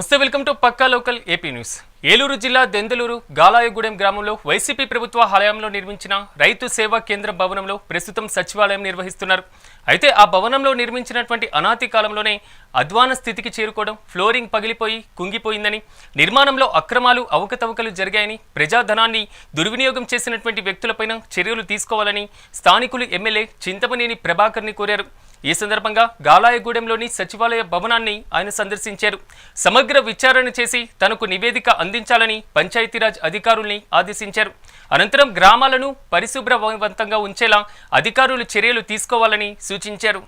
నమస్తే welcome to Pakka local AP news. Eluru జిల్లా దెందలూరు గాలాయగూడెం గ్రామంలో వైసీపీ ప్రభుత్వ హయాంలో నిర్మించిన రైతు సేవా కేంద్ర భవనంలో ప్రస్తుతం సచివాలయం నిర్వహిస్తున్నారు. అయితే ఆ భవనంలో నిర్మించినటువంటి అనాతి కాలంలోనే అధ్వాన స్థితికి చేరుకోవడం ఫ్లోరింగ్ పగిలిపోయి కుంగిపోయిందని నిర్మాణంలో అక్రమాలు అవకతవకలు జరిగాయని ప్రజాధనాన్ని దుర్వినియోగం చేసినటువంటి వ్యక్తులపైన చర్యలు తీసుకోవాలని స్థానికులు ఎమ్మెల్యే చింతమనేని ప్రభాకర్ని కోరారు. ఈ సందర్భంగా గాలాయగూడెంలోని సచివాలయ భవనాన్ని ఆయన సందర్శించారు. సమగ్ర విచారణ చేసి తనకు నివేదిక అందించాలని పంచాయతీరాజ్ అధికారుల్ని ఆదేశించారు. అనంతరం గ్రామాలను పరిశుభ్రవంతంగా ఉంచేలా అధికారులు చర్యలు తీసుకోవాలని సూచించారు.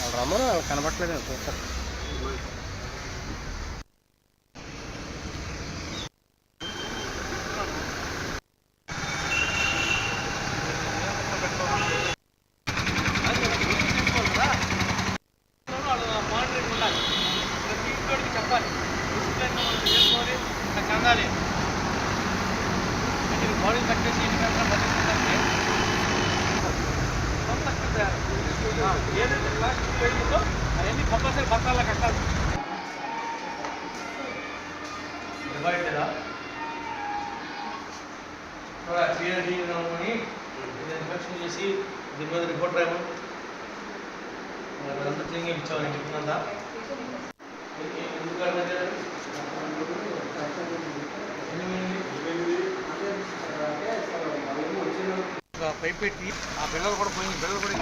వాళ్ళు రమ్మను వాళ్ళు కనపట్లేదు చూస్తారు బాడీ కట్టేసి ఏదైతే ప్లాస్టిక్ పోయిందో అవన్నీ కంపల్సరీ బస్తాల్లో కట్టాలి డివైడెడా క్లియర్ చేసుకొని ఇన్స్పెక్షన్ చేసి దీని మీద రిపోర్ట్ రాయమని అదంతా క్లీన్గా ఇచ్చామని చెప్తున్నా ఎందుకంటే భయపెట్టి ఆ పిల్లలు కూడా పోయింది పిల్లలు కూడా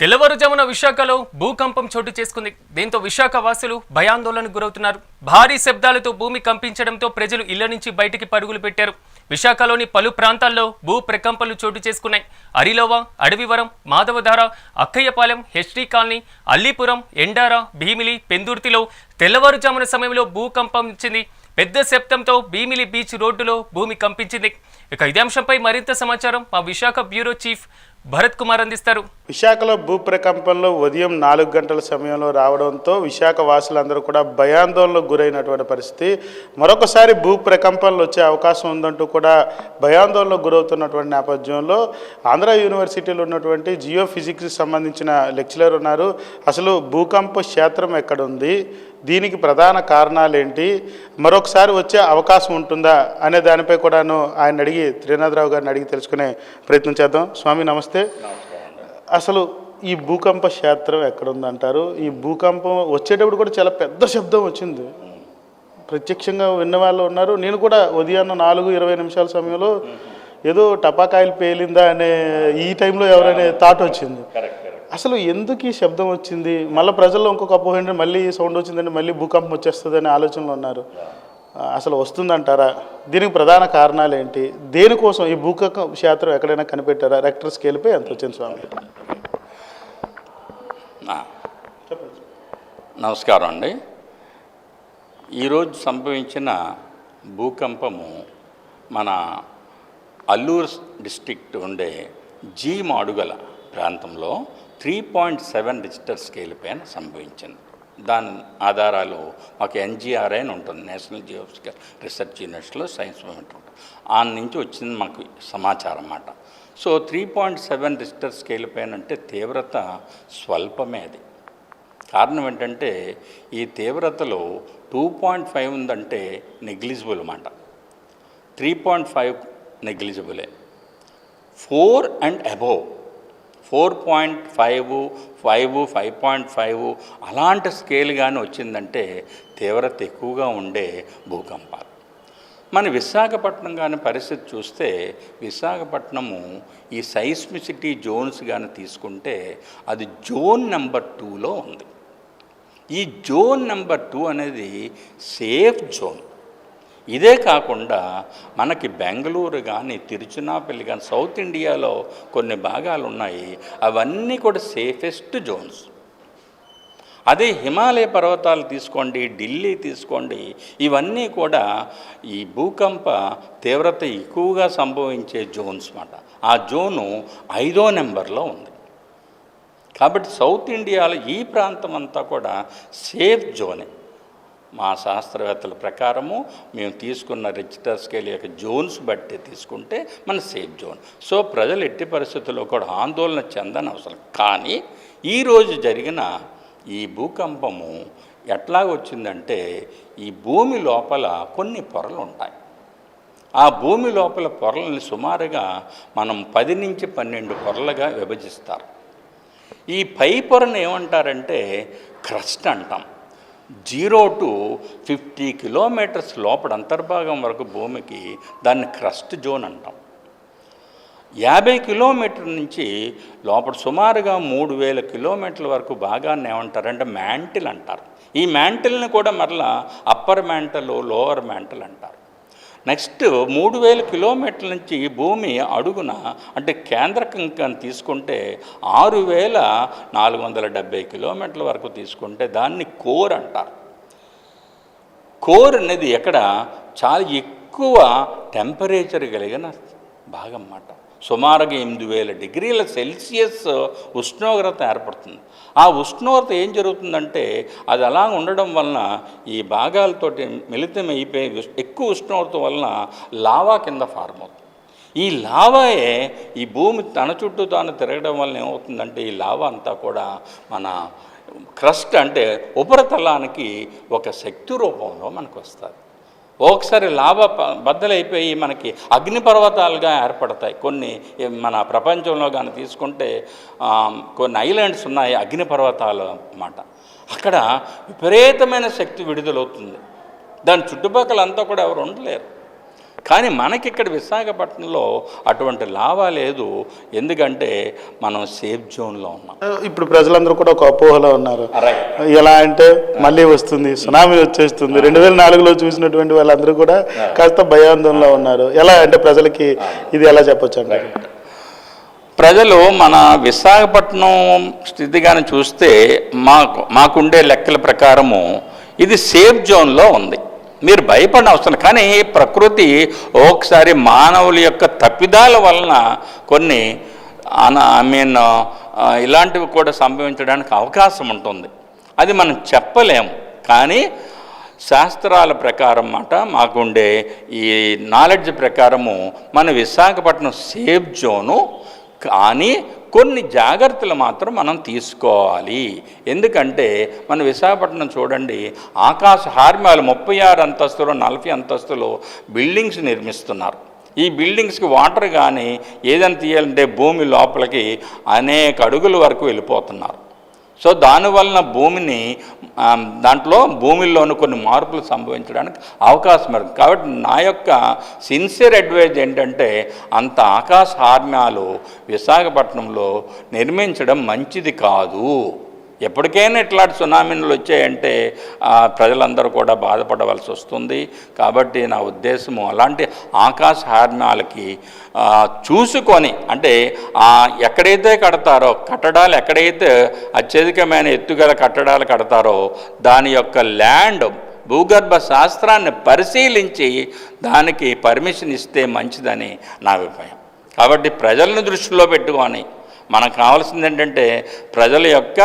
తెల్లవారుజామున విశాఖలో భూకంపం చోటు చేసుకుంది. దీంతో విశాఖ వాసులు భయాందోళనకు గురవుతున్నారు. భారీ శబ్దాలతో భూమి కంపించడంతో ప్రజలు ఇళ్ళ నుంచి బయటికి పరుగులు పెట్టారు. విశాఖలోని పలు ప్రాంతాల్లో భూ ప్రకంపనలు చోటు చేసుకున్నాయి. అరిలోవ అడవివరం మాధవధార అక్కయ్యపాలెం హెచ్డి కాలనీ అల్లీపురం ఎండార భీమిలి పెందుర్తిలో తెల్లవారుజామున సమయంలో భూకంపం ఇచ్చింది పెద్ద శబ్దంతో భీమిలి బీచ్ రోడ్డులో భూమి కంపించింది. ఇక ఇదే అంశంపై మరింత సమాచారం మా విశాఖ బ్యూరో చీఫ్ భరత్ కుమార్ అందిస్తారు. విశాఖలో భూ ప్రకంపనలు ఉదయం నాలుగు గంటల సమయంలో రావడంతో విశాఖ వాసులందరూ కూడా భయాందోళనకు గురైనటువంటి పరిస్థితి. మరొకసారి భూ ప్రకంపనలు వచ్చే అవకాశం ఉందంటూ కూడా భయాందోళనకు గురవుతున్నటువంటి నేపథ్యంలో ఆంధ్ర యూనివర్సిటీలో ఉన్నటువంటి జియో ఫిజిక్స్కి సంబంధించిన లెక్చరర్ ఉన్నారు. అసలు భూకంప క్షేత్రం ఎక్కడుంది? దీనికి ప్రధాన కారణాలు ఏంటి? మరొకసారి వచ్చే అవకాశం ఉంటుందా? అనే దానిపై కూడాను ఆయన అడిగి త్రినాథరావు గారిని అడిగి తెలుసుకునే ప్రయత్నం చేద్దాం. స్వామి నమస్తే. అసలు ఈ భూకంప క్షేత్రం ఎక్కడుందంటారు? ఈ భూకంపం వచ్చేటప్పుడు కూడా చాలా పెద్ద శబ్దం వచ్చింది. ప్రత్యక్షంగా విన్న వాళ్ళు ఉన్నారు. నేను కూడా ఉదయాన్న నాలుగు ఇరవై నిమిషాల సమయంలో ఏదో టపాకాయలు పేలిందా అనే ఈ టైంలో ఎవరైనా థాట్ వచ్చింది. అసలు ఎందుకు ఈ శబ్దం వచ్చింది? మళ్ళీ ప్రజల్లో ఇంకొక అపోహ ఏంటంటే మళ్ళీ సౌండ్ వచ్చిందంటే మళ్ళీ భూకంపం వచ్చేస్తుంది అనే ఆలోచనలో ఉన్నారు. అసలు వస్తుందంటారా? దీనికి ప్రధాన కారణాలు ఏంటి? దేనికోసం ఈ భూకంప క్షేత్రం ఎక్కడైనా కనిపెట్టారా? రెక్టర్ స్కేల్పై ఎంత వచ్చింది స్వామి? నమస్కారం అండి. ఈరోజు సంభవించిన భూకంపము మన అల్లూరు డిస్టిక్ట్ ఉండే జీ మాడుగల ప్రాంతంలో three point seven Richter scale పైన సంభవించింది. దాని ఆధారాలు మాకు ఎన్జిఆర్ఐ అని ఉంటుంది నేషనల్ జియోఫిజికల్ రీసెర్చ్ యూనిట్స్లో సైన్స్ మూమెంట్ ఉంటుంది. ఆ నుంచి వచ్చింది మాకు సమాచారం అన్నమాట. So three point seven Richter scale పైన అంటే తీవ్రత స్వల్పమే అది. కారణం ఏంటంటే ఈ తీవ్రతలో టూ పాయింట్ ఫైవ్ ఉందంటే నెగ్లిజిబుల్ అన్నమాట. Three point five నెగ్లిజిబులే. Four and above. Four point five five five point five అలాంటి స్కేల్ కానీ వచ్చిందంటే తీవ్రత ఎక్కువగా ఉండే భూకంపాలు. మన విశాఖపట్నం కానీ పరిస్థితి చూస్తే విశాఖపట్నము ఈ సైస్మిసిటీ జోన్స్ కానీ తీసుకుంటే అది జోన్ నెంబర్ టూలో ఉంది. ఈ జోన్ నెంబర్ టూ అనేది సేఫ్ జోన్. ఇదే కాకుండా మనకి బెంగళూరు కానీ తిరుచునాపల్లి కానీ సౌత్ ఇండియాలో కొన్ని భాగాలు ఉన్నాయి అవన్నీ కూడా సేఫెస్ట్ జోన్స్. అదే హిమాలయ పర్వతాలు తీసుకోండి ఢిల్లీ తీసుకోండి ఇవన్నీ కూడా ఈ భూకంప తీవ్రత ఎక్కువగా సంభవించే జోన్స్ మాట. ఆ జోను ఐదో నెంబర్లో ఉంది. కాబట్టి సౌత్ ఇండియాలో ఈ ప్రాంతం అంతా కూడా సేఫ్ జోనే. మా శాస్త్రవేత్తల ప్రకారము మేము తీసుకున్న రిజిస్టర్ స్కేల్ యొక్క జోన్స్ బట్టి తీసుకుంటే మన సేఫ్ జోన్ సో ప్రజలు ఎట్టి పరిస్థితుల్లో కూడా ఆందోళన చెందని అవసరం కానీ ఈరోజు జరిగిన ఈ భూకంపము ఎట్లా వచ్చిందంటే ఈ భూమి లోపల కొన్ని పొరలు ఉంటాయి. ఆ భూమి లోపల పొరలని సుమారుగా మనం పది నుంచి పన్నెండు పొరలుగా విభజిస్తారు. ఈ పై పొరను ఏమంటారంటే క్రస్ట్ అంటాం. జీరో టు ఫిఫ్టీ కిలోమీటర్స్ లోపల అంతర్భాగం వరకు భూమికి దాన్ని క్రస్ట్ జోన్ అంటాం. యాభై కిలోమీటర్ నుంచి లోపల సుమారుగా మూడు వేల కిలోమీటర్ల వరకు భాగాన్ని ఏమంటారంటే మ్యాంటిల్ అంటారు. ఈ మ్యాంటిల్ని కూడా మరలా అప్పర్ మ్యాంటల్ లోవర్ మ్యాంటల్ అంటారు. నెక్స్ట్ మూడు వేల కిలోమీటర్ల నుంచి భూమి అడుగున అంటే కేంద్రకంగా తీసుకుంటే ఆరు వేల నాలుగు వందల డెబ్బై కిలోమీటర్ల వరకు తీసుకుంటే దాన్ని కోర్ అంటారు. కోర్ అనేది ఎక్కడ చాలా ఎక్కువ టెంపరేచర్ కలిగిన భాగం అన్నమాట. సుమారుగా ఎనిమిది వేల డిగ్రీల సెల్సియస్ ఉష్ణోగ్రత ఏర్పడుతుంది. ఆ ఉష్ణోగ్రత ఏం జరుగుతుందంటే అది అలా ఉండడం వలన ఈ భాగాలతోటి మిళితం అయిపోయి ఎక్కువ ఉష్ణోగ్రత వలన లావా కింద ఫార్మ్ అవుతుంది. ఈ లావాయే ఈ భూమి తన చుట్టూ తాను తిరగడం వలన ఏమవుతుందంటే ఈ లావా అంతా కూడా మన క్రస్ట్ అంటే ఉపరితలానికి ఒక శక్తి రూపంలో మనకు వస్తుంది. ఒకసారి లాభ బద్దలైపోయి మనకి అగ్నిపర్వతాలుగా ఏర్పడతాయి. కొన్ని మన ప్రపంచంలో కానీ తీసుకుంటే కొన్ని ఐలాండ్స్ ఉన్నాయి అగ్నిపర్వతాలు అన్నమాట. అక్కడ విపరీతమైన శక్తి విడుదలవుతుంది. దాని చుట్టుపక్కల అంతా కూడా ఎవరు ఉండలేరు. కానీ మనకి ఇక్కడ విశాఖపట్నంలో అటువంటి లాభా లేదు. ఎందుకంటే మనం సేఫ్ జోన్లో ఉన్నాం. ఇప్పుడు ప్రజలందరూ కూడా ఒక అపోహలో ఉన్నారు. ఎలా అంటే మళ్ళీ వస్తుంది సునామీ వచ్చేస్తుంది. రెండు వేల నాలుగులో చూసినటువంటి వాళ్ళందరూ కూడా కాస్త భయాందోళనలో ఉన్నారు. ఎలా అంటే ప్రజలకి ఇది ఎలా చెప్పొచ్చు అండి? ప్రజలు మన విశాఖపట్నం స్థితిగాని చూస్తే మాకు మాకుండే లెక్కల ప్రకారము ఇది సేఫ్ జోన్లో ఉంది. మీరు భయపడిన అవసరం కానీ ప్రకృతి ఒకసారి మానవుల యొక్క తప్పిదాల వలన కొన్ని ఐ మీన్ ఇలాంటివి కూడా సంభవించడానికి అవకాశం ఉంటుంది. అది మనం చెప్పలేము. కానీ శాస్త్రాల ప్రకారం మాట మాకుండే ఈ నాలెడ్జ్ ప్రకారము మన విశాఖపట్నం సేఫ్ జోను కానీ కొన్ని జాగ్రత్తలు మాత్రం మనం తీసుకోవాలి. ఎందుకంటే మన విశాఖపట్నం చూడండి ఆకాశ హార్మ్యాలు ముప్పై ఆరు అంతస్తులు నలభై అంతస్తులు బిల్డింగ్స్ నిర్మిస్తున్నారు. ఈ బిల్డింగ్స్కి వాటర్ కానీ ఏదైనా తీయాలంటే భూమి లోపలికి అనేక అడుగుల వరకు వెళ్ళిపోతున్నారు. సో దానివలన భూమిని దాంట్లో భూమిలోని కొన్ని మార్పులు సంభవించడానికి అవకాశం ఉంది. కాబట్టి నా యొక్క సిన్సియర్ అడ్వైజ్ ఏంటంటే అంత ఆకాశ హార్మ్యాలు విశాఖపట్నంలో నిర్మించడం మంచిది కాదు. ఎప్పటికైనా ఇట్లాంటి సునామీలు వచ్చాయంటే ప్రజలందరూ కూడా బాధపడవలసి వస్తుంది. కాబట్టి నా ఉద్దేశము అలాంటి ఆకాశ హార్మ్యాలకి చూసుకొని అంటే ఎక్కడైతే కడతారో కట్టడాలు ఎక్కడైతే అత్యధికమైన ఎత్తుగల కట్టడాలు కడతారో దాని యొక్క ల్యాండ్ భూగర్భ శాస్త్రాన్ని పరిశీలించి దానికి పర్మిషన్ ఇస్తే మంచిదని నా అభిప్రాయం. కాబట్టి ప్రజలను దృష్టిలో పెట్టుకొని మనకు కావాల్సింది ఏంటంటే ప్రజల యొక్క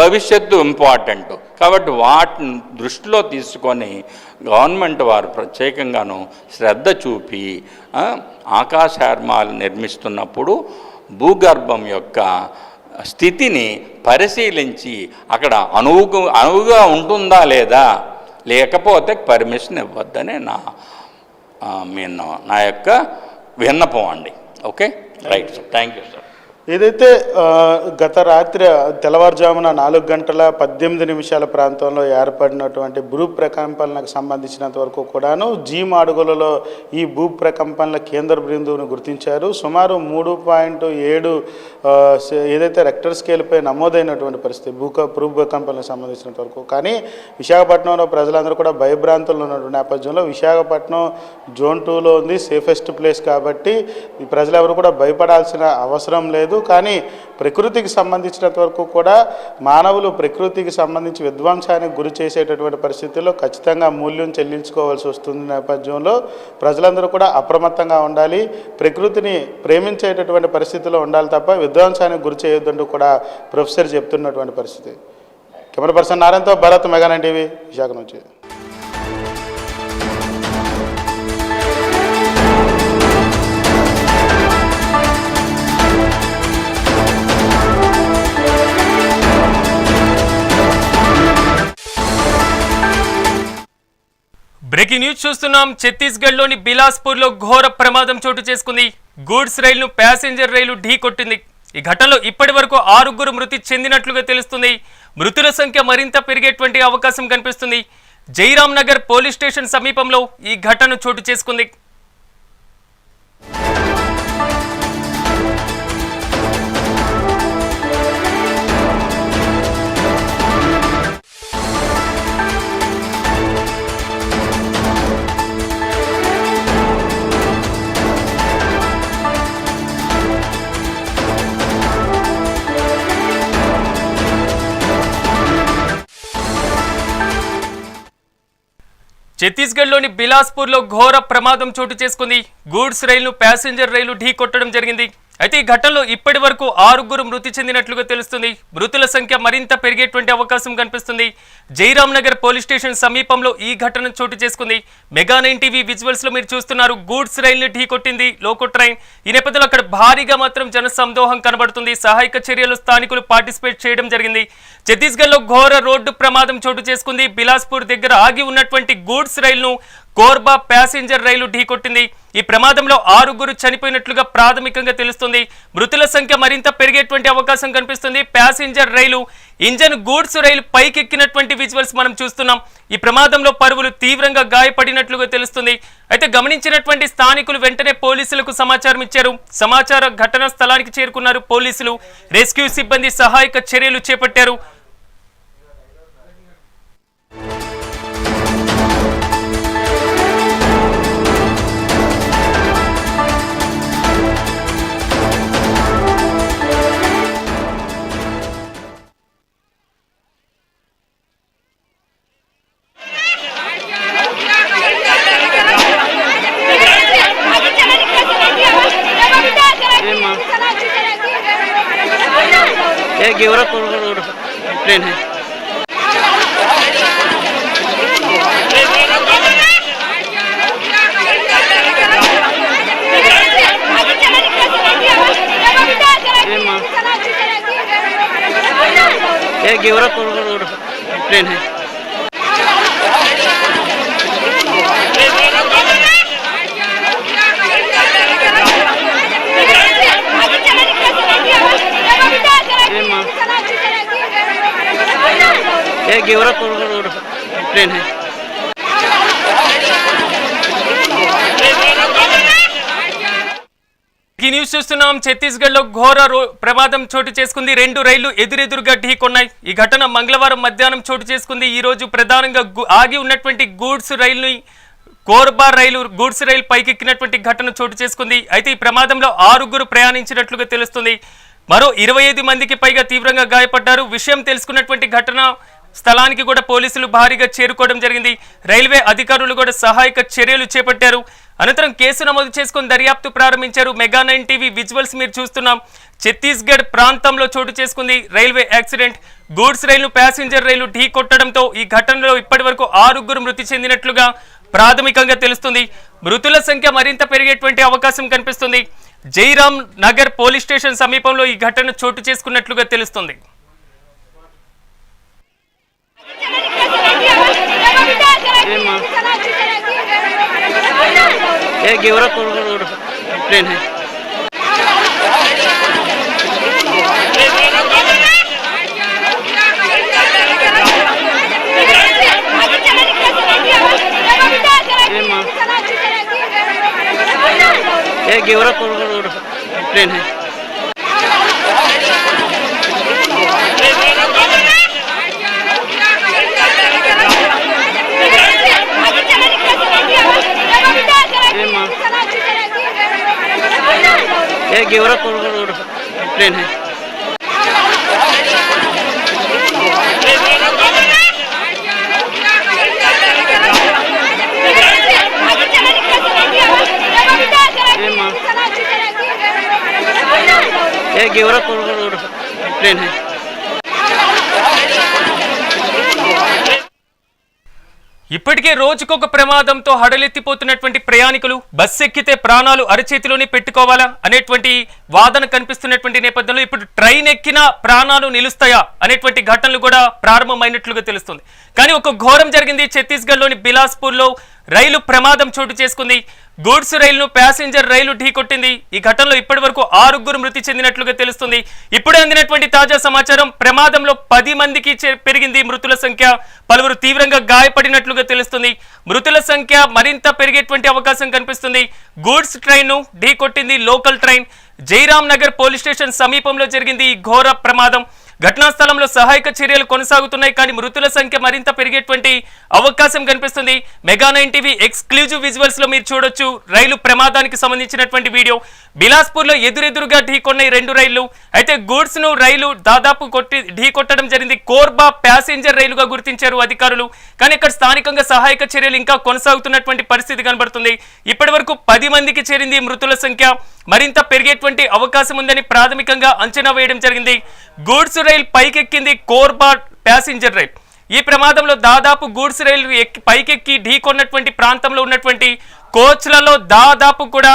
భవిష్యత్తు ఇంపార్టెంట్. కాబట్టి వాటిని దృష్టిలో తీసుకొని గవర్నమెంట్ వారు ప్రత్యేకంగాను శ్రద్ధ చూపి ఆకాశర్మాలు నిర్మిస్తున్నప్పుడు భూగర్భం యొక్క స్థితిని పరిశీలించి అక్కడ అనువుగా అనువుగా ఉంటుందా లేదా? లేకపోతే పర్మిషన్ ఇవ్వద్దని నా మీన్ నా యొక్క విన్నపం అండి. Okay? Right sir. Thank you sir. ఏదైతే గత రాత్రి తెల్లవారుజామున నాలుగు గంటల పద్దెనిమిది నిమిషాల ప్రాంతంలో ఏర్పడినటువంటి భూ ప్రకంపనలకు సంబంధించినంత వరకు కూడాను జీ మాడుగులలో ఈ భూ ప్రకంపనల కేంద్ర బిందువును గుర్తించారు. సుమారు మూడు పాయింట్ ఏడు ఏదైతే రెక్టర్ స్కేల్పై నమోదైనటువంటి పరిస్థితి భూక భూ ప్రకంపనలకు సంబంధించినంత వరకు. కానీ విశాఖపట్నంలో ప్రజలందరూ కూడా భయభ్రాంతులు ఉన్నటువంటి నేపథ్యంలో విశాఖపట్నం జోన్ టూలో ఉంది సేఫెస్ట్ ప్లేస్ కాబట్టి ఈ ప్రజలెవరు కూడా భయపడాల్సిన అవసరం లేదు. కానీ ప్రకృతికి సంబంధించినంత వరకు కూడా మానవులు ప్రకృతికి సంబంధించి విధ్వంసానికి గురి చేసేటటువంటి పరిస్థితుల్లో ఖచ్చితంగా మూల్యం చెల్లించుకోవాల్సి వస్తుంది నేపథ్యంలో. ప్రజలందరూ కూడా అప్రమత్తంగా ఉండాలి. ప్రకృతిని ప్రేమించేటటువంటి పరిస్థితిలో ఉండాలి తప్ప విధ్వంసానికి గురి చేయొద్దంటూ కూడా ప్రొఫెసర్ చెప్తున్నటువంటి పరిస్థితి. కెమెరా పర్సన్ నారాయణతో భరత్ మెగానా టీవీ విశాఖ నుంచి. బ్రేకింగ్ న్యూస్ చూస్తున్నాం. ఛత్తీస్గఢ్లోని బిలాస్పూర్లో ఘోర ప్రమాదం చోటు చేసుకుంది. గూడ్స్ రైలును ప్యాసింజర్ రైలు ఢీ కొట్టింది. ఈ ఘటనలో ఇప్పటి వరకు ఆరుగురు మృతి చెందినట్లుగా తెలుస్తుంది. మృతుల సంఖ్య మరింత పెరిగేటువంటి అవకాశం కనిపిస్తుంది. జైరాం నగర్ పోలీస్ స్టేషన్ సమీపంలో ఈ ఘటన చోటు చేసుకుంది. ఛత్తీస్గఢ్లోని బిలాస్పూర్లో ఘోర ప్రమాదం చోటు చేసుకుంది. గూడ్స్ రైలును ప్యాసింజర్ రైలు ఢీ కొట్టడం జరిగింది. అయితే ఈ ఘటనలో ఇప్పటి వరకు ఆరుగురు మృతి చెందినట్లుగా తెలుస్తుంది. మృతుల సంఖ్య మరింత పెరిగేటువంటి అవకాశం కనిపిస్తుంది. జైరాం నగర్ పోలీస్ స్టేషన్ సమీపంలో ఈ ఘటన చోటు చేసుకుంది. మెగా నైన్ టీవీ విజువల్స్లో మీరు చూస్తున్నారు గూడ్స్ రైల్ని ఢీ కొట్టింది లోకో ట్రైన్. ఈ నేపథ్యంలో అక్కడ భారీగా మాత్రం జన సందోహం కనబడుతుంది. సహాయక చర్యలు స్థానికులు పార్టిసిపేట్ చేయడం జరిగింది. ఛత్తీస్గఢ్లో ఘోర రోడ్డు ప్రమాదం చోటు చేసుకుంది. బిలాస్పూర్ దగ్గర ఆగి ఉన్నటువంటి గూడ్స్ రైలును కోర్బా ప్యాసింజర్ రైలు ఢీకొట్టింది ఈ ప్రమాదంలో ఆరుగురు చనిపోయినట్లుగా ప్రాథమికంగా తెలుస్తుంది. మృతుల సంఖ్య మరింత పెరిగేటువంటి అవకాశం కనిపిస్తుంది. ప్యాసింజర్ రైలు ఇంజన్ గూడ్స్ రైలు పైకెక్కినటువంటి విజువల్స్ మనం చూస్తున్నాం. ఈ ప్రమాదంలో పరువులు తీవ్రంగా గాయపడినట్లుగా తెలుస్తుంది. అయితే గమనించినటువంటి స్థానికులు వెంటనే పోలీసులకు సమాచారం ఇచ్చారు. సమాచార ఘటనా స్థలానికి చేరుకున్నారు పోలీసులు. రెస్క్యూ సిబ్బంది సహాయక చర్యలు చేపట్టారు. ये का रोड ट्रेन है। ये का रोड ट्रेन है। చూస్తున్నాం. ఛత్తీస్గఢ్లో ఘోర రో- ప్రమాదం చోటు చేసుకుంది. రెండు రైళ్ళు ఎదురెదురుగా ఢీకొన్నాయి. ఈ ఘటన మంగళవారం మధ్యాహ్నం చోటు చేసుకుంది. ఈ రోజు ప్రధానంగా ఆగి ఉన్నటువంటి గూడ్స్ రైలుని కోర్బా రైలు గూడ్స్ రైలు పైకెక్కినటువంటి ఘటన చోటు చేసుకుంది. అయితే ఈ ప్రమాదంలో ఆరుగురు ప్రయాణించినట్లుగా తెలుస్తుంది. మరో ఇరవై ఐదు మందికి పైగా తీవ్రంగా గాయపడ్డారు. విషయం తెలుసుకున్నటువంటి ఘటన స్థలానికి కూడా పోలీసులు భారీగా చేరుకోవడం జరిగింది. రైల్వే అధికారులు కూడా సహాయక చర్యలు చేపట్టారు. అనంతరం కేసు నమోదు చేసుకుని దర్యాప్తు ప్రారంభించారు మెగా నైన్ టీవీ విజువల్స్ మీరు చూస్తున్నాం. ఛత్తీస్గఢ్ ప్రాంతంలో చోటు చేసుకుంది రైల్వే యాక్సిడెంట్. గూడ్స్ రైలు ప్యాసింజర్ రైలు ఢీ కొట్టడంతో ఈ ఘటనలో ఇప్పటి వరకు ఆరుగురు మృతి చెందినట్లుగా ప్రాథమికంగా తెలుస్తుంది. మృతుల సంఖ్య మరింత పెరిగేటువంటి అవకాశం కనిపిస్తుంది. జైరామ్ నగర్ పోలీస్ స్టేషన్ సమీపంలో ఈ ఘటన చోటు చేసుకున్నట్లుగా తెలుస్తుంది. ये गोरखपुर रोड ट्रेन है ये गोरखपुर रोड ट्रेन है ये गोरखपुर रोड ट्रेन है ये गोरखपुर रोड ट्रेन है ఇప్పటికే రోజుకొక ప్రమాదంతో హడలెత్తిపోతున్నటువంటి ప్రయాణికులు బస్సు ఎక్కితే ప్రాణాలు అరచేతిలోనే పెట్టుకోవాలా అనేటువంటి వాదన కనిపిస్తున్నటువంటి నేపథ్యంలో ఇప్పుడు ట్రైన్ ఎక్కినా ప్రాణాలు నిలుస్తాయా అనేటువంటి ఘటనలు కూడా ప్రారంభమైనట్లుగా తెలుస్తుంది. కానీ ఒక ఘోరం జరిగింది ఛత్తీస్గఢ్లోని బిలాస్పూర్లో రైలు ప్రమాదం చోటు చేసుకుంది. గూడ్స్ రైలును ప్యాసింజర్ రైలు ఢీకొట్టింది ఈ ఘటనలో ఇప్పటి వరకు ఆరుగురు మృతి చెందినట్లుగా తెలుస్తుంది. ఇప్పుడే అందినటువంటి తాజా సమాచారం ప్రమాదంలో పది మందికి చే- పెరిగింది మృతుల సంఖ్య. పలువురు తీవ్రంగా గాయపడినట్లుగా తెలుస్తుంది. మృతుల సంఖ్య మరింత పెరిగేటువంటి అవకాశం కనిపిస్తుంది. గూడ్స్ ట్రైన్ను ఢీకొట్టింది local train. Jairam Nagar police station సమీపంలో జరిగింది ఈ ఘోర ప్రమాదం. ఘటనా స్థలంలో సహాయక చర్యలు కొనసాగుతున్నాయి కానీ మృతుల సంఖ్య మరింత పెరిగేటువంటి అవకాశం కనిపిస్తుంది. మెగా నైన్ టీవీ ఎక్స్క్లూజివ్ విజువల్స్లో మీరు చూడొచ్చు. రైలు ప్రమాదానికి సంబంధించినటువంటి వీడియో. బిలాస్పూర్లో ఎదురెదురుగా ఢీకొన్న రెండు రైళ్ళు. అయితే గూడ్స్ను రైలు దాదాపు కొట్టి ఢీ కొట్టడం జరిగింది. కోర్బా ప్యాసింజర్ రైలుగా గుర్తించారు అధికారులు. కానీ ఇక్కడ స్థానికంగా సహాయక చర్యలు ఇంకా కొనసాగుతున్నటువంటి పరిస్థితి కనబడుతుంది. ఇప్పటి వరకు పది మందికి చేరింది మృతుల సంఖ్య. మరింత పెరిగేటువంటి అవకాశం ఉందని ప్రాథమికంగా అంచనా వేయడం జరిగింది. గూడ్స్ రైల్ పైకెక్కింది కోర్బా ప్యాసింజర్ రైల్. ఈ ప్రమాదంలో దాదాపు గూడ్స్ రైలు ఎక్కి పైకెక్కి ఢీకొన్నటువంటి ప్రాంతంలో ఉన్నటువంటి కోచ్లలో దాదాపు కూడా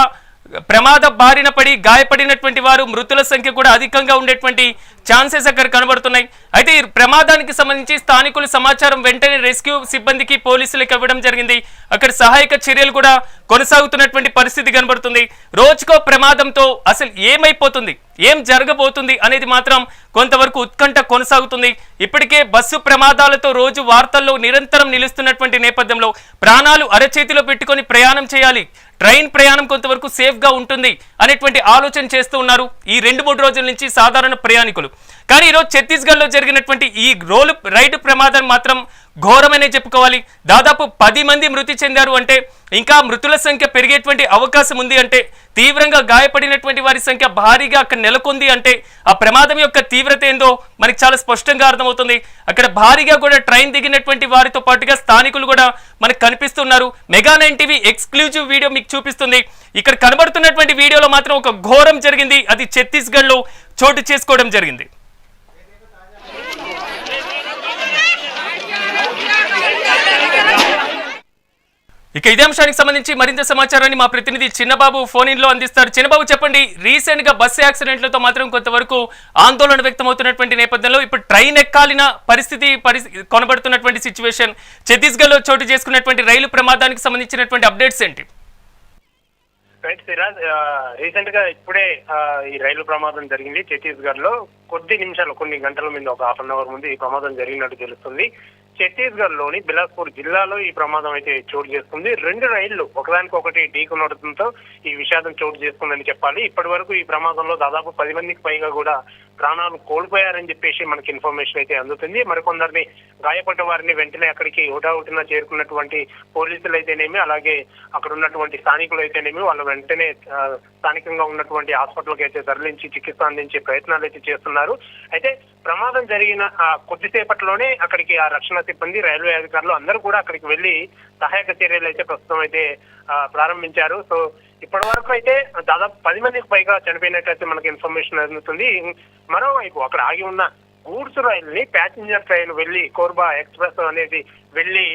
ప్రమాద బారిన పడి గాయపడినటువంటి వారు మృతుల సంఖ్య కూడా అధికంగా ఉండేటువంటి ఛాన్సెస్ అక్కడ కనబడుతున్నాయి. అయితే ఈ ప్రమాదానికి సంబంధించి స్థానికులు సమాచారం వెంటనే రెస్క్యూ సిబ్బందికి పోలీసులకు ఇవ్వడం జరిగింది. అక్కడ సహాయక చర్యలు కూడా కొనసాగుతున్నటువంటి పరిస్థితి కనబడుతుంది. రోజుకో ప్రమాదంతో అసలు ఏమైపోతుంది? ఏం జరగబోతుంది అనేది మాత్రం కొంతవరకు ఉత్కంఠ కొనసాగుతుంది. ఇప్పటికే బస్సు ప్రమాదాలతో రోజు వార్తల్లో నిరంతరం నిలుస్తున్నటువంటి నేపథ్యంలో ప్రాణాలు అరచేతిలో పెట్టుకొని ప్రయాణం చేయాలి. ట్రైన్ ప్రయాణం కొంతవరకు సేఫ్గా ఉంటుంది అనేటువంటి ఆలోచన చేస్తూ ఉన్నారు ఈ రెండు మూడు రోజుల నుంచి సాధారణ ప్రయాణికులు. కానీ ఈరోజు ఛత్తీస్గఢ్లో జరిగినటువంటి ఈ రోలు రైడ్ ప్రమాదం మాత్రం ఘోరమనే చెప్పుకోవాలి. దాదాపు పది మంది మృతి చెందారు అంటే ఇంకా మృతుల సంఖ్య పెరిగేటువంటి అవకాశం ఉంది అంటే తీవ్రంగా గాయపడినటువంటి వారి సంఖ్య భారీగా అక్కడ నెలకొంది అంటే ఆ ప్రమాదం యొక్క తీవ్రత ఏందో మనకి చాలా స్పష్టంగా అర్థమవుతుంది. అక్కడ భారీగా కూడా ట్రైన్ దిగినటువంటి వారితో పాటుగా స్థానికులు కూడా మనకు కనిపిస్తున్నారు. Mega nine TV exclusive video మీకు చూపిస్తుంది. ఇక్కడ కనబడుతున్నటువంటి వీడియోలో మాత్రం ఒక ఘోరం జరిగింది. అది ఛత్తీస్గఢ్లో చోటు చేసుకోవడం జరిగింది. ఇక ఇదే అంశానికి సంబంధించి మరింత సమాచారాన్ని మా ప్రతినిధి చిన్నబాబు ఫోన్ ఇన్లో అందిస్తారు. చిన్నబాబు చెప్పండి రీసెంట్గా బస్సు యాక్సిడెంట్లతో మాత్రం కొంతవరకు ఆందోళన వ్యక్తమవుతున్నటువంటి నేపథ్యంలో ఇప్పుడు ట్రైన్ ఎక్కాలిన పరిస్థితి పరిస్థితి కొనబడుతున్నటువంటి సిచ్యువేషన్ ఛత్తీస్గఢ్లో చోటు చేసుకున్నటువంటి రైలు ప్రమాదానికి సంబంధించినటువంటి అప్డేట్స్ ఏంటి? రైట్ సిరాజ్ రీసెంట్గా ఇప్పుడే ఈ రైలు ప్రమాదం జరిగింది. ఛత్తీస్గఢ్లో కొద్ది నిమిషాలు కొన్ని గంటల ముందు ఒక హాఫ్ అన్ అవర్ ముందు ఈ ప్రమాదం జరిగినట్టు తెలుస్తుంది. ఛత్తీస్గఢ్లోని బిలాస్పూర్ జిల్లాలో ఈ ప్రమాదం అయితే చోటు చేసుకుంది. రెండు రైళ్ళు ఒకదానికొకటి ఢీకొనడంతో ఈ విషాదం చోటు చేసుకుందని చెప్పాలి. ఇప్పటి వరకు ఈ ప్రమాదంలో దాదాపు పది మందికి పైగా కూడా ప్రాణాలు కోల్పోయారని చెప్పేసి మనకి ఇన్ఫర్మేషన్ అయితే అందుతుంది. మరికొందరిని గాయపడ్డ వారిని వెంటనే అక్కడికి హుటాహుటిన చేరుకున్నటువంటి పోలీసులు అయితేనేమి అలాగే అక్కడ ఉన్నటువంటి స్థానికులు అయితేనేమి వాళ్ళు వెంటనే స్థానికంగా ఉన్నటువంటి హాస్పిటల్కి అయితే తరలించి చికిత్స అందించే ప్రయత్నాలు అయితే చేస్తున్నారు. అయితే ప్రమాదం జరిగిన కొద్దిసేపట్లోనే అక్కడికి ఆ రక్షణ సిబ్బంది రైల్వే అధికారులు అందరూ కూడా అక్కడికి వెళ్ళి సహాయక చర్యలు అయితే ప్రస్తుతం అయితే ప్రారంభించారు. సో ఇప్పటి వరకు అయితే దాదాపు పది మందికి పైగా చనిపోయినట్లయితే మనకి ఇన్ఫర్మేషన్ అందుతుంది. మరోవైపు అక్కడ ఆగి ఉన్న గూడ్స్ రైల్ని ప్యాసింజర్ ట్రైన్ వెళ్ళి కోర్బా ఎక్స్ప్రెస్ అనేది వెళ్ళి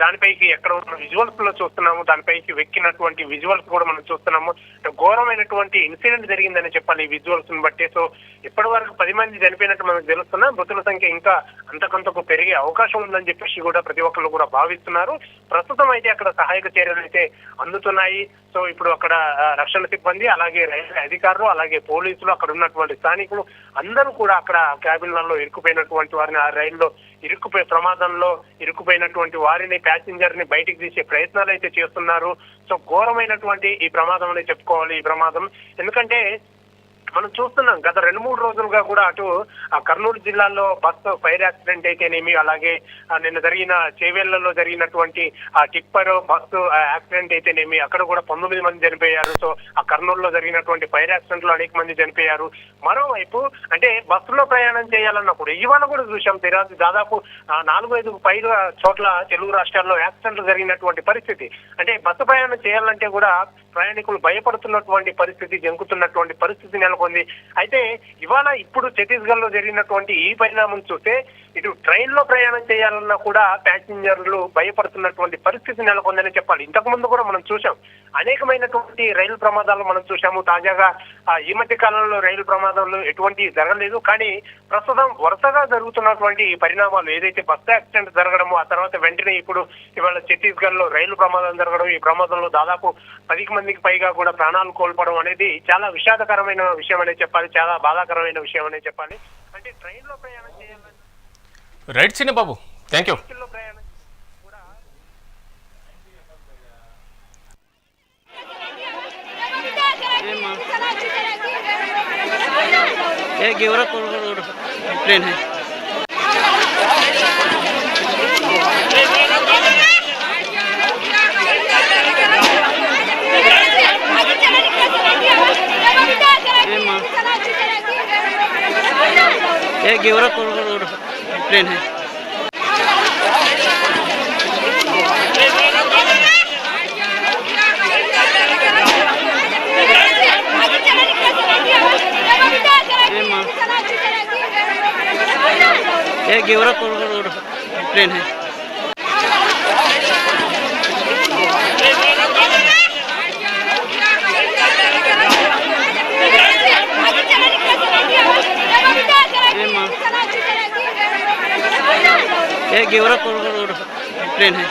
దానిపైకి ఎక్కడ ఉన్న విజువల్స్లో చూస్తున్నాము దానిపైకి వెక్కినటువంటి విజువల్స్ కూడా మనం చూస్తున్నాము. ఘోరమైనటువంటి ఇన్సిడెంట్ జరిగిందని చెప్పాలి ఈ విజువల్స్ని బట్టి. సో ఇప్పటి వరకు పది మంది చనిపోయినట్టు మనకు తెలుస్తున్నా మృతుల సంఖ్య ఇంకా అంతకంతకు పెరిగే అవకాశం ఉందని చెప్పేసి కూడా ప్రతి ఒక్కరు కూడా భావిస్తున్నారు. ప్రస్తుతం అయితే అక్కడ సహాయక చర్యలు అయితే అందుతున్నాయి. సో ఇప్పుడు అక్కడ రక్షణ సిబ్బంది అలాగే రైల్వే అధికారులు అలాగే పోలీసులు అక్కడ ఉన్నటువంటి స్థానికులు అందరూ కూడా అక్కడ క్యాబిన్లలో ఇరుక్కుపోయినటువంటి వారిని ఆ రైల్లో ఇరుక్కుపోయి ప్రమాదంలో ఇరుక్కుపోయినటువంటి వారిని ప్యాసింజర్ని బయటికి తీసే ప్రయత్నాలు అయితే చేస్తున్నారు. సో ఘోరమైనటువంటి ఈ ప్రమాదం అనే చెప్పుకోవాలి ఈ ప్రమాదం. ఎందుకంటే మనం చూస్తున్నాం గత రెండు మూడు రోజులుగా కూడా అటు ఆ కర్నూలు జిల్లాలో బస్సు ఫైర్ యాక్సిడెంట్ అయితేనేమి అలాగే నిన్న జరిగిన చేవేళ్ళలో జరిగినటువంటి ఆ టిప్పర్ బస్సు ఆ యాక్సిడెంట్ అయితేనేమి అక్కడ కూడా పంతొమ్మిది మంది చనిపోయారు. సో ఆ కర్నూలులో జరిగినటువంటి ఫైర్ యాక్సిడెంట్లో అనేక మంది చనిపోయారు. మరోవైపు అంటే బస్సులో ప్రయాణం చేయాలన్నప్పుడు ఇవాళ కూడా చూసాం తెరాజు దాదాపు నాలుగు ఐదు పైగా చోట్ల తెలుగు రాష్ట్రాల్లో యాక్సిడెంట్లు జరిగినటువంటి పరిస్థితి. అంటే బస్సు ప్రయాణం చేయాలంటే కూడా ప్రయాణికులు భయపడుతున్నటువంటి పరిస్థితి జంకుతున్నటువంటి పరిస్థితి నెలకొంది నెలకొంది అయితే ఇవాళ ఇప్పుడు ఛత్తీస్గఢ్లో జరిగినటువంటి ఈ పరిణామం చూస్తే ఇటు ట్రైన్లో ప్రయాణం చేయాలన్నా కూడా ప్యాసింజర్లు భయపడుతున్నటువంటి పరిస్థితి నెలకొందని చెప్పాలి. ఇంతకు ముందు కూడా మనం చూసాం అనేకమైనటువంటి రైలు ప్రమాదాలు మనం చూసాము తాజాగా ఈ మధ్య కాలంలో రైలు ప్రమాదాలు ఎటువంటి జరగలేదు. కానీ ప్రస్తుతం వరుసగా జరుగుతున్నటువంటి పరిణామాలు ఏదైతే బస్ యాక్సిడెంట్ జరగడము ఆ తర్వాత వెంటనే ఇప్పుడు ఇవాళ ఛత్తీస్గఢ్లో రైలు ప్రమాదం జరగడం ఈ ప్రమాదంలో దాదాపు పదికి మందికి పైగా కూడా ప్రాణాలు కోల్పోవడం అనేది చాలా విషాదకరమైన విషయం. విషయం అనే చెప్పాలి చాలా బాధాకరమైన విషయం అనే చెప్పాలి అంటే ట్రైన్లో ప్రయాణం చేయాలని రైట్ చిన్న బాబు థ్యాంక్ యూ ప్రయాణం ఏ ట్రైన్ ये गेवरा कोलगोड प्लेन है ये गेवरा कोलगोड प्लेन है ये गेवरा कोलगोड प्लेन है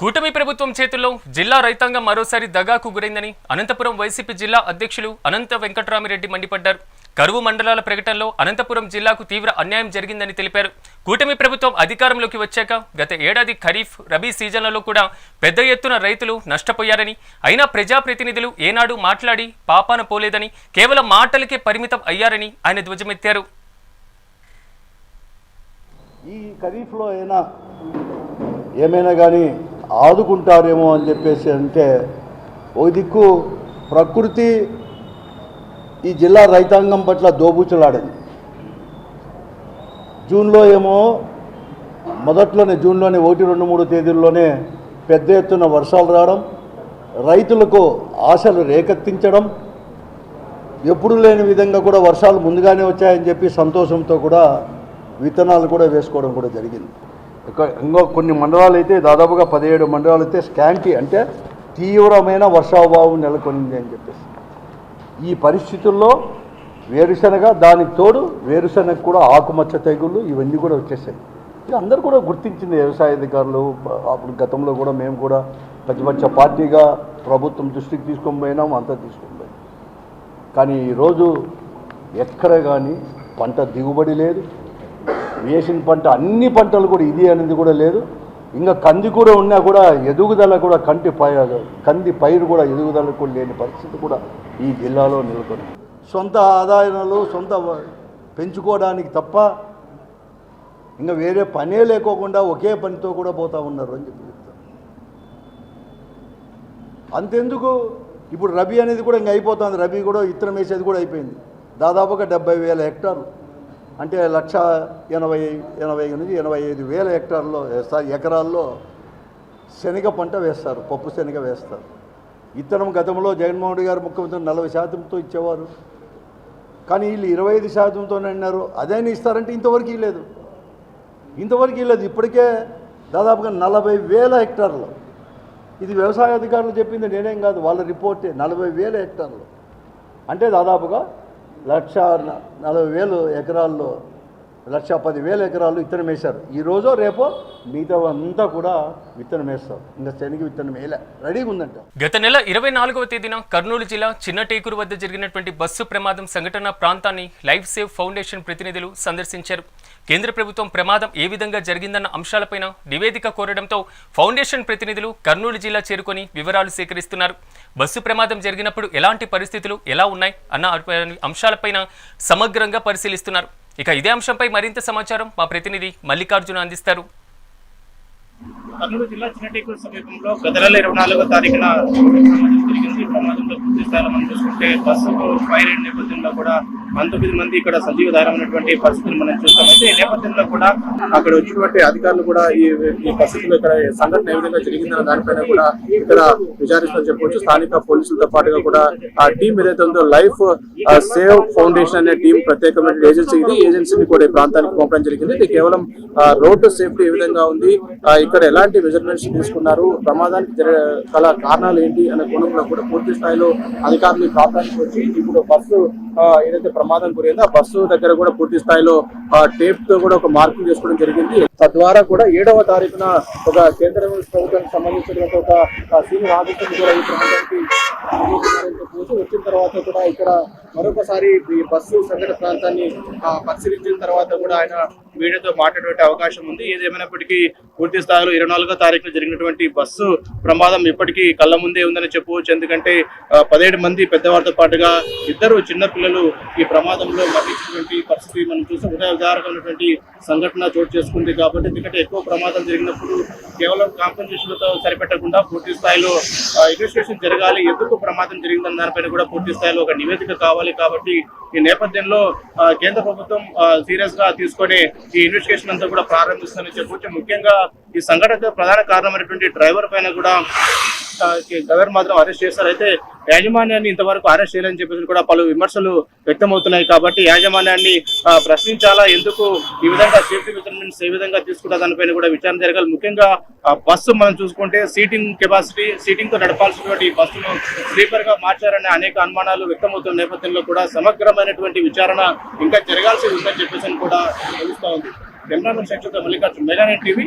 కూటమి ప్రభుత్వం చేతుల్లో జిల్లా రైతాంగం మరోసారి దగాకు గురైందని అనంతపురం వైసీపీ జిల్లా అధ్యక్షులు అనంత వెంకట్రామిరెడ్డి మండిపడ్డారు కరువు మండలాల ప్రకటనలో అనంతపురం జిల్లాకు తీవ్ర అన్యాయం జరిగిందని తెలిపారు. కూటమి ప్రభుత్వం అధికారంలోకి వచ్చాక గత ఏడాది ఖరీఫ్ రబీ సీజన్లలో కూడా పెద్ద ఎత్తున రైతులు నష్టపోయారని అయినా ప్రజాప్రతినిధులు ఏనాడు మాట్లాడి పాపాన పోలేదని కేవలం మాటలకే పరిమితం అయ్యారని ఆయన ధ్వజమెత్తారు. ఈ ఖరీఫ్లో అయినా ఏమైనా కానీ ఆదుకుంటారేమో అని చెప్పేసి అంటే ఓ దిక్కు ప్రకృతి ఈ జిల్లా రైతాంగం పట్ల దోబూచులాడింది. జూన్లో ఏమో మొదట్లోనే జూన్లోనే ఒకటి రెండు మూడు తేదీల్లోనే పెద్ద ఎత్తున వర్షాలు రావడం రైతులకు ఆశలు రేకెత్తించడం ఎప్పుడు లేని విధంగా కూడా వర్షాలు ముందుగానే వచ్చాయని చెప్పి సంతోషంతో కూడా విత్తనాలు కూడా వేసుకోవడం కూడా జరిగింది. ఇంకో కొన్ని మండలాలు అయితే దాదాపుగా పదిహేడు మండలాలు అయితే స్కాంటీ అంటే తీవ్రమైన వర్షాభావం నెలకొనింది అని చెప్పేసి. ఈ పరిస్థితుల్లో వేరుశనగ దానికి తోడు వేరుశనగ కూడా ఆకుమచ్చ తెగుళ్ళు ఇవన్నీ కూడా వచ్చేసాయి. ఇది అందరూ కూడా గుర్తించింది వ్యవసాయ అధికారులు అప్పుడు గతంలో కూడా మేము కూడా ప్రతిపక్ష పార్టీగా ప్రభుత్వం దృష్టికి తీసుకొని పోయినాం అంతా తీసుకొని పోయినాం. కానీ ఈరోజు ఎక్కడ కానీ పంట దిగుబడి లేదు. వేసిన పంట అన్ని పంటలు కూడా ఇది అనేది కూడా లేదు. ఇంకా కంది కూడా ఉన్నా కూడా ఎదుగుదల కూడా కంటి పై కంది పైరు కూడా ఎదుగుదల కూడా లేని పరిస్థితి కూడా ఈ జిల్లాలో నెలకొని సొంత ఆదాయాలు సొంత పెంచుకోవడానికి తప్ప ఇంకా వేరే పనే లేకోకుండా ఒకే పనితో కూడా పోతా ఉన్నారు అని చెప్పి చెప్తాను అంతెందుకు? ఇప్పుడు రబీ అనేది కూడా ఇంకా అయిపోతుంది. రబీ కూడా ఇత్తనం వేసేది కూడా అయిపోయింది. దాదాపుగా డెబ్బై వేల హెక్టార్లు అంటే లక్ష ఎనభై ఎనభై నుంచి ఎనభై ఐదు వేల హెక్టార్లో వేస్తారు ఎకరాల్లో శనగ పంట వేస్తారు పప్పు శనగ వేస్తారు. ఇత్తనం గతంలో జగన్మోహన్ రెడ్డి గారు ముఖ్యమంత్రి నలభై శాతంతో ఇచ్చేవారు. కానీ వీళ్ళు ఇరవై ఐదు శాతంతోనే అన్నారు. అదేని ఇస్తారంటే ఇంతవరకు లేదు ఇంతవరకు లేదు ఇప్పటికే దాదాపుగా నలభై వేల హెక్టార్లు. ఇది వ్యవసాయ అధికారులు చెప్పింది నేనేం కాదు. వాళ్ళ రిపోర్టే నలభై వేల హెక్టార్లు. అంటే దాదాపుగా లక్ష నలభై వేలు ఎకరాల్లో లక్ష పది వేల ఎకరాలు విత్తనం వేశారు. ఈరోజు రేపు రేపో మిగతా అంతా కూడా విత్తనం వేస్తారు. ఇంకా శనగ విత్తనం వేయలే. రెడీగా ఉందంట. గత నెల ఇరవై నాలుగవ తేదీన కర్నూలు జిల్లా చిన్నటేకూరు వద్ద జరిగినటువంటి బస్సు ప్రమాదం సంఘటన ప్రాంతాన్ని లైఫ్ సేవ్ ఫౌండేషన్ ప్రతినిధులు సందర్శించారు. కేంద్ర ప్రభుత్వం ప్రమాదం ఏ విధంగా జరిగిందన్న అంశాలపైన నివేదిక కోరడంతో ఫౌండేషన్ ప్రతినిధులు కర్నూలు జిల్లా చేరుకొని వివరాలు సేకరిస్తున్నారు. బస్సు ప్రమాదం జరిగినప్పుడు ఎలాంటి పరిస్థితులు ఎలా ఉన్నాయి అన్న అంశాలపైన సమగ్రంగా పరిశీలిస్తున్నారు. ఇక ఇదే అంశంపై మరింత సమాచారం మా ప్రతినిధి మల్లికార్జున అందిస్తారు. కర్నూలు జిల్లా చిన్నటేకూరు సమీపంలో గత నెల ఇరవై నాలుగో తారీఖున ప్రమాదం జరిగింది. ప్రమాదంలో పూర్తి స్థాయిలో మనం చూసుకుంటే బస్సుకు ఫైర్ అయిన నేపథ్యంలో కూడా పంతొమ్మిది మంది ఇక్కడ సజీవ ధారమైనటువంటి పరిస్థితులు మనం చూస్తాం. అయితే ఈ నేపథ్యంలో కూడా అక్కడ వచ్చినటువంటి అధికారులు కూడా ఈ ఈ పరిస్థితుల్లో ఇక్కడ సంఘటన ఏ విధంగా జరిగిందన్న దానిపైన కూడా ఇక్కడ విచారిస్తామని చెప్పవచ్చు. స్థానిక పోలీసులతో పాటుగా కూడా ఆ టీం ఏదైతే ఉందో లైఫ్ సేవ్ ఫౌండేషన్ అనే టీం ప్రత్యేకమైన ఏజెన్సీ ఇది. ఏజెన్సీని కూడా ఈ ప్రాంతానికి పంపడం జరిగింది. ఇది కేవలం రోడ్డు సేఫ్టీ ఏ విధంగా ఉంది. ఇక్కడ ఎలాంటి మెజర్మెంట్స్ తీసుకున్నారు? ప్రమాదానికి గల కారణాలు ఏంటి? అనే కోణంలో కూడా పూర్తి స్థాయిలో అధికారులు ప్రాంతానికి వచ్చి ఇప్పుడు బస్సు ఏదైతే ప్రమాదం గురైందో ఆ బస్సు దగ్గర కూడా పూర్తి స్థాయిలో టేప్తో కూడా ఒక మార్కింగ్ చేసుకోవడం జరిగింది. తద్వారా కూడా ఏడవ తారీఖున ఒక కేంద్ర ప్రభుత్వానికి సంబంధించినటువంటి ఒక సీనియర్ ఆఫీసర్ కూడా ఈ ప్రాంతానికి అనుమతించారని వచ్చిన తర్వాత కూడా ఇక్కడ మరొకసారి ఈ బస్సు సంఘటన ప్రాంతాన్ని పరిశీలించిన తర్వాత కూడా ఆయన మీడియాతో మాట్లాడే అవకాశం ఉంది. ఏదేమైనప్పటికీ పూర్తి స్థాయిలో ఇరవై నాలుగో తారీఖున జరిగినటువంటి బస్సు ప్రమాదం ఇప్పటికీ కళ్ళ ముందే ఉందని చెప్పవచ్చు. ఎందుకంటే పదిహేడు మంది పెద్దవారితో పాటుగా ఇద్దరు చిన్న పిల్లలు ఈ ప్రమాదంలో మరణించినటువంటి పరిస్థితి మనం చూస్తే హృదయ సంఘటన చోటు చేసుకుంది కాబట్టి ఎందుకంటే ఎక్కువ ప్రమాదం జరిగినప్పుడు కేవలం కాంపెన్సేషన్లతో సరిపెట్టకుండా పూర్తి స్థాయిలో ఇన్వెస్టిగేషన్ జరగాలి. ఎందుకు ప్రమాదం జరిగిందన్న దానిపైన కూడా పూర్తి స్థాయిలో ఒక నివేదిక కావాలి కాబట్టి ఈ నేపథ్యంలో కేంద్ర ప్రభుత్వం సీరియస్గా తీసుకొని ఈ ఇన్వెస్టిగేషన్ అంతా కూడా ప్రారంభిస్తుందని చెప్పొచ్చు. ముఖ్యంగా ఈ సంఘటనకు ప్రధాన కారణమైనటువంటి డ్రైవర్ పైన కూడా గవర్నర్ మాత్రం అరెస్ట్ చేశారు. అయితే యాజమాన్యాన్ని ఇంతవరకు అరెస్ట్ చేయాలని చెప్పేసి కూడా పలు విమర్శలు వ్యక్తమవుతున్నాయి కాబట్టి యాజమాన్యాన్ని ప్రశ్నించాలా? ఎందుకు ఈ విధంగా సేఫ్టీ మెజర్మెంట్స్ ఏ విధంగా తీసుకుంటా? దానిపైన కూడా విచారణ జరగాలి. ముఖ్యంగా బస్సు మనం చూసుకుంటే సీటింగ్ కెపాసిటీ సీటింగ్తో నడపాల్సినటువంటి ఈ బస్సును స్లీపర్గా మార్చారనే అనేక అనుమానాలు వ్యక్తమవుతున్న నేపథ్యంలో కూడా సమగ్రమైనటువంటి విచారణ ఇంకా జరగాల్సి ఉందని చెప్పేసి అని కూడా తెలుస్తూ ఉంది. కెమెరామెన్ శక్తితో మల్లికార్జున మెగానే టీవీ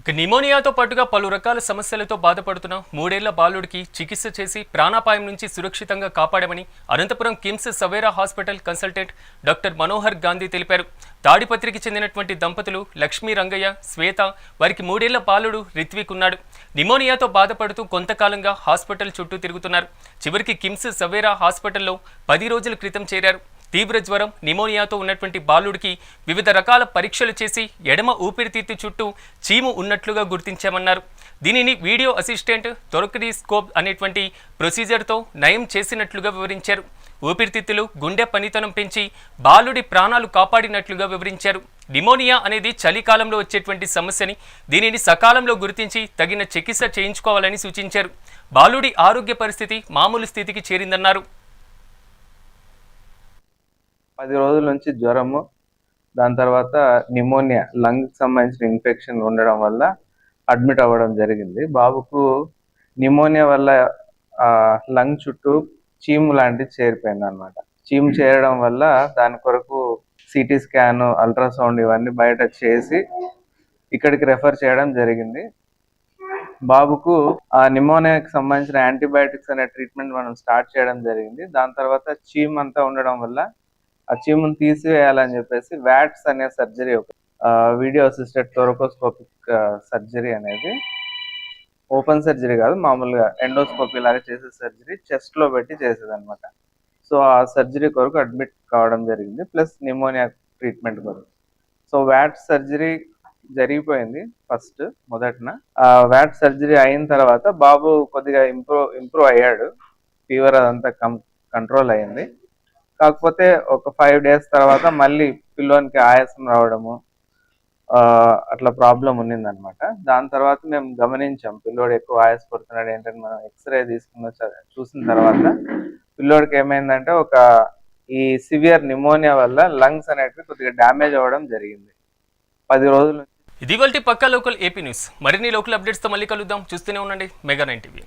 ఇక నిమోనియాతో పాటుగా పలు రకాల సమస్యలతో బాధపడుతున్న మూడేళ్ళ బాలుడికి చికిత్స చేసి ప్రాణాపాయం నుంచి సురక్షితంగా కాపాడామని Anantapur KIMS Savera hospital consultant doctor Manohar Gandhi తెలిపారు. తాడిపత్రికి చెందినటువంటి దంపతులు లక్ష్మీ రంగయ్య శ్వేత వారికి మూడేళ్ళ బాలుడు రిత్విక్ ఉన్నాడు. నిమోనియాతో బాధపడుతూ కొంతకాలంగా హాస్పిటల్ చుట్టూ తిరుగుతున్నారు. చివరికి కిమ్స్ సవేరా హాస్పిటల్లో పది రోజుల క్రితం చేరారు. తీవ్ర జ్వరం నిమోనియాతో ఉన్నటువంటి బాలుడికి వివిధ రకాల పరీక్షలు చేసి ఎడమ ఊపిరితిత్తు చుట్టూ చీము ఉన్నట్లుగా గుర్తించామన్నారు. దీనిని వీడియో అసిస్టెంట్ స్కోప్ అనేటువంటి ప్రొసీజర్తో నయం చేసినట్లుగా వివరించారు. ఊపిరితిత్తులు గుండె పనితనం పెంచి బాలుడి ప్రాణాలు కాపాడినట్లుగా వివరించారు. నిమోనియా అనేది చలికాలంలో వచ్చేటువంటి సమస్యని దీనిని సకాలంలో గుర్తించి తగిన చికిత్స చేయించుకోవాలని సూచించారు. బాలుడి ఆరోగ్య పరిస్థితి మామూలు స్థితికి చేరిందన్నారు. పది రోజుల నుంచి జ్వరము దాని తర్వాత నిమోనియా లంగ్ సంబంధించిన ఇన్ఫెక్షన్ ఉండడం వల్ల అడ్మిట్ అవ్వడం జరిగింది. బాబుకు నిమోనియా వల్ల లంగ్ చుట్టూ చీము లాంటిది చేరిపోయింది అనమాట చీము చేరడం వల్ల దాని కొరకు సిటీ స్కాన్ అల్ట్రాసౌండ్ ఇవన్నీ బయట చేసి ఇక్కడికి రెఫర్ చేయడం జరిగింది. బాబుకు ఆ నిమోనియాకి సంబంధించిన యాంటీబయాటిక్స్ అనే ట్రీట్మెంట్ మనం స్టార్ట్ చేయడం జరిగింది. దాని తర్వాత చీమ్ అంతా ఉండడం వల్ల ఆ చీమును తీసివేయాలని చెప్పేసి వ్యాట్స్ అనే సర్జరీ ఒక వీడియో అసిస్టెడ్ థొరకోస్కోపిక్ సర్జరీ అనేది. ఓపెన్ సర్జరీ కాదు మామూలుగా ఎండోస్కోపీ లాగా చేసే సర్జరీ చెస్ట్లో పెట్టి చేసేదనమాట సో ఆ సర్జరీ కొరకు అడ్మిట్ కావడం జరిగింది ప్లస్ నిమోనియా ట్రీట్మెంట్ కొరకు. సో వ్యాట్ సర్జరీ జరిగిపోయింది ఫస్ట్ మొదటన. ఆ వ్యాట్ సర్జరీ అయిన తర్వాత బాబు కొద్దిగా ఇంప్రూవ్ ఇంప్రూవ్ అయ్యాడు. ఫీవర్ అదంతా కం కంట్రోల్ అయింది. కాకపోతే ఒక ఫైవ్ డేస్ తర్వాత మళ్ళీ పిల్లోనికి ఆయాసం రావడము అట్లా ప్రాబ్లం ఉన్నిందనమాట దాని తర్వాత మేము గమనించాం పిల్లోడు ఎక్కువ ఆయాసపడుతున్నాడు ఏంటంటే మనం ఎక్స్రే తీసుకున్న చూసిన తర్వాత పిల్లోడికి ఏమైందంటే ఒక ఈ సివియర్ నిమోనియా వల్ల లంగ్స్ అనేటివి కొద్దిగా డ్యామేజ్ అవ్వడం జరిగింది. పది రోజులు ఇది వాళ్ళ పక్కా లోకల్ ఏపీ న్యూస్ మరిన్ని లోకల్ అప్డేట్స్తో మళ్ళీ కలుద్దాం. చూస్తూనే ఉండండి. Mega nine TV